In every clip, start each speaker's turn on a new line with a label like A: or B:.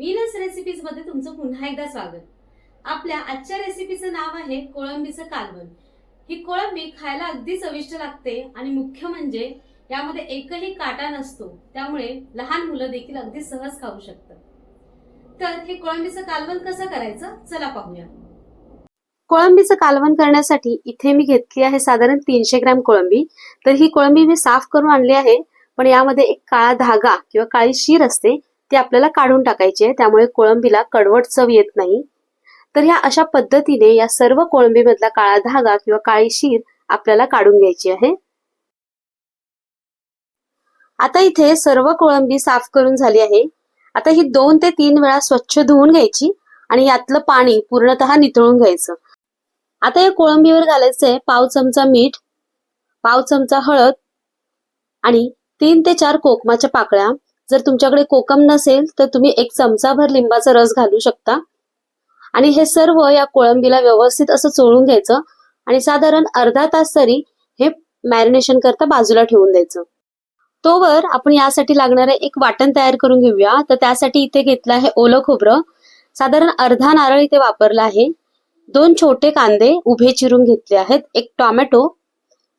A: रेसिपीजमध्ये तुमचं पुन्हा एकदा स्वागत. आपल्या आजच्या रेसिपीचं नाव आहे कोळंबीचं कालवण. ही कोळंबी खायला अगदी चविष्ट लागते आणि मुख्य म्हणजे यामध्ये एकही काटा नसतो. त्यामुळे लहान मुलं देखील अगदी सहज खाऊ शकतात. तर हे कोळंबीचं कालवण कसं करायचं? चला पाहूया.
B: कोळंबीचं कालवण करण्यासाठी इथे मी घेतली आहे साधारण तीनशे ग्रॅम कोळंबी. तर ही कोळंबी मी साफ करून आणली आहे पण यामध्ये एक काळा धागा किंवा काळी शीर असते ती आपल्याला काढून टाकायचे त्यामुळे कोळंबीला कडवट चव येत नाही. तर ह्या अशा पद्धतीने या सर्व कोळंबीमधला काळा धागा किंवा काळी शीर आपल्याला काढून घ्यायची आहे. आता इथे सर्व कोळंबी साफ करून झाली आहे. आता ही दोन ते तीन वेळा स्वच्छ धुवून घ्यायची आणि यातलं पाणी पूर्णतः निथळून घ्यायचं. आता या कोळंबीवर घालायचंय पाव चमचा मीठ पाव चमचा हळद आणि तीन ते चार कोकमाच्या पाकळ्या. जर तुमच्याकडे कोकम नसेल तर तुम्ही एक चमचाभर लिंबाचा रस घालू शकता. आणि हे सर्व या कोळंबीला व्यवस्थित असं चोळून घ्यायचं आणि साधारण अर्धा तास तरी हे मॅरिनेशन करता बाजूला ठेवून द्यायचं. तोवर आपण यासाठी लागणारं एक वाटण तयार करून घेऊया. तर त्यासाठी इथे घेतलं आहे ओलं खोबरं. साधारण अर्धा नारळ इथे वापरला आहे. दोन छोटे कांदे उभे चिरून घेतले आहेत. एक टोमॅटो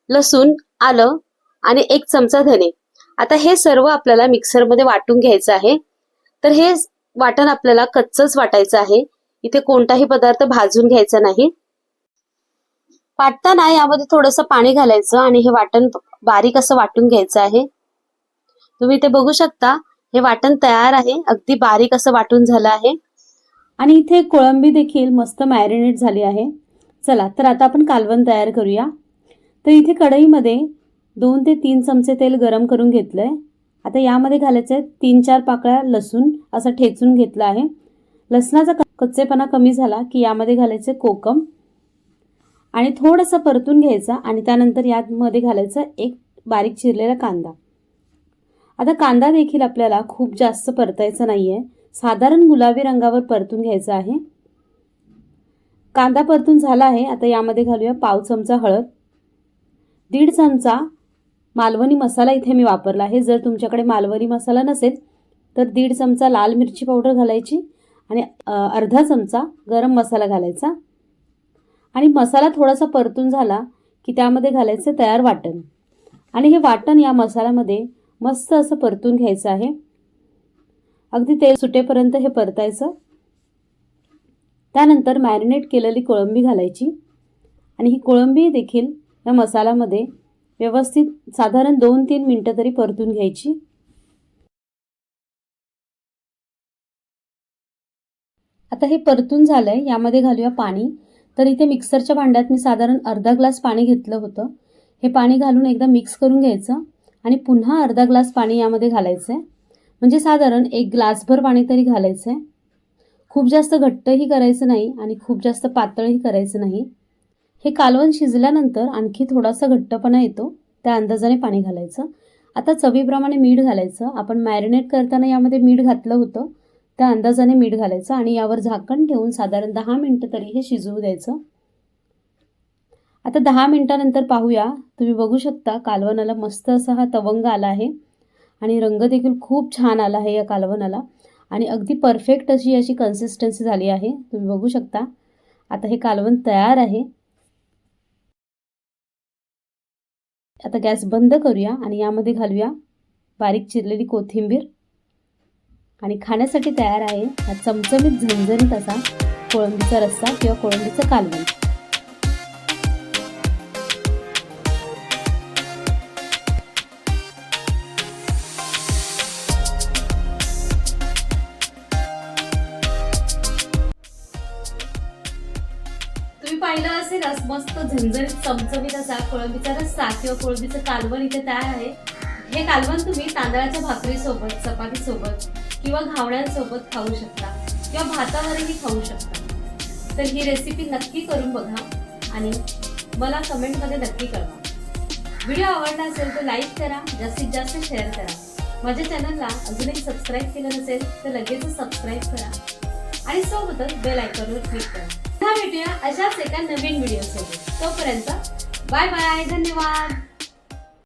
B: लसूण आलं आणि एक चमचा धने. आता हे सर्व आपल्याला मिक्सरमध्ये वाटून घ्यायचं आहे. तर हे वाटण आपल्याला कच्चच वाटायचं आहे. इथे कोणताही पदार्थ भाजून घ्यायचा नाही. वाटताना यामध्ये थोडंसं पाणी घालायचं आणि हे वाटण बारीक असं वाटून घ्यायचं आहे. तुम्ही इथे बघू शकता हे वाटण तयार आहे. अगदी बारीक असं वाटून झालं आहे.
A: आणि इथे कोळंबी देखील मस्त मॅरिनेट झाली आहे. चला तर आता आपण कालवण तयार करूया. तर इथे कढईमध्ये दोन ते तीन चमचे तेल गरम करून घेतलं आहे आता यामध्ये घालायचं आहे तीन चार पाकळ्या लसूण असं ठेचून घेतलं आहे. लसणाचा कच्चेपणा कमी झाला की यामध्ये घालायचं कोकम. आणि थोडंसं परतून घ्यायचा आणि त्यानंतर यामध्ये घालायचं एक बारीक चिरलेला कांदा. आता कांदा देखील आपल्याला खूप जास्त परतायचा आहे साधारण गुलाबी रंगावर परतून घ्यायचा आहे. कांदा परतून झाला आहे. आता यामध्ये घालूया पाव चमचा हळद. दीड चमचा मालवणी मसाला इथे मी वापरला. आहे जर तुमच्याकडे मालवणी मसाला नसेल तर दीड चमचा लाल मिरची पावडर घालायची आणि अर्धा चमचा गरम मसाला घालायचा. आणि मसाला थोडासा परतून झाला की त्यामध्ये घालायचं तयार वाटण. आणि हे वाटण या मसाल्यामध्ये मस्त असं परतून घ्यायचं आहे. अगदी तेल सुटेपर्यंत हे परतायचं. त्यानंतर मॅरिनेट केलेली कोळंबी घालायची. आणि ही कोळंबी देखील या मसाल्यामध्ये व्यवस्थित साधारण दोन तीन मिनटं तरी परतून घ्यायची. आता हे परतून झालं आहे यामध्ये घालूया पाणी. तर इथे मिक्सरच्या भांड्यात मी साधारण अर्धा ग्लास पाणी घेतलं होतं. हे पाणी घालून एकदा मिक्स करून घ्यायचं आणि पुन्हा अर्धा ग्लास पाणी यामध्ये घालायचं आहे म्हणजे साधारण एक ग्लासभर पाणी तरी घालायचं आहे खूप जास्त घट्टही करायचं नाही आणि खूप जास्त पातळही करायचं नाही. हे कालवण शिजल्यानंतर आणखी थोडासा घट्टपणा येतो. त्या अंदाजाने पाणी घालायचं. आता चवीप्रमाणे मीठ घालायचं. आपण मॅरिनेट करताना यामध्ये मीठ घातलं होतं. त्या अंदाजाने मीठ घालायचं आणि यावर झाकण ठेवून साधारण दहा मिनटं तरी हे शिजवू द्यायचं. आता दहा मिनटानंतर पाहूया. तुम्ही बघू शकता कालवणाला मस्त असा हा तवंग आला आहे. आणि रंग देखील खूप छान आला आहे या कालवणाला. आणि अगदी परफेक्ट अशी याची कन्सिस्टन्सी झाली आहे. तुम्ही बघू शकता. आता हे कालवण तयार आहे. आता गॅस बंद करूया आणि यामध्ये घालूया बारीक चिरलेली कोथिंबीर. आणि खाण्यासाठी तयार आहे हा चमचमीत झणझणीत असा कोळंबीचा रस्सा किंवा कोळंबीचं कालवण. पाहिलं असेलच मस्त झणझणीत चमचमीत असा कोळंबीचा रस्सा किंवा कोळंबीचं कालवण इथे तयार आहे. हे कालवण तुम्ही तांदळाच्या भाकरीसोबत चपातीसोबत किंवा घावड्यांसोबत खाऊ शकता किंवा भातावरही खाऊ शकता. तर ही रेसिपी नक्की करून बघा आणि मला कमेंटमध्ये नक्की कळवा. व्हिडिओ आवडला असेल तर लाईक करा जास्तीत जास्त शेअर करा. माझ्या चॅनलला अजूनही सबस्क्राईब केलं नसेल तर लगेचच सबस्क्राईब करा आणि सोबतच बेल आयकॉनवर क्लिक करा. पुन्हा भेटूया अशाच एका नवीन व्हिडिओ सोबत तोपर्यंत बाय बाय धन्यवाद.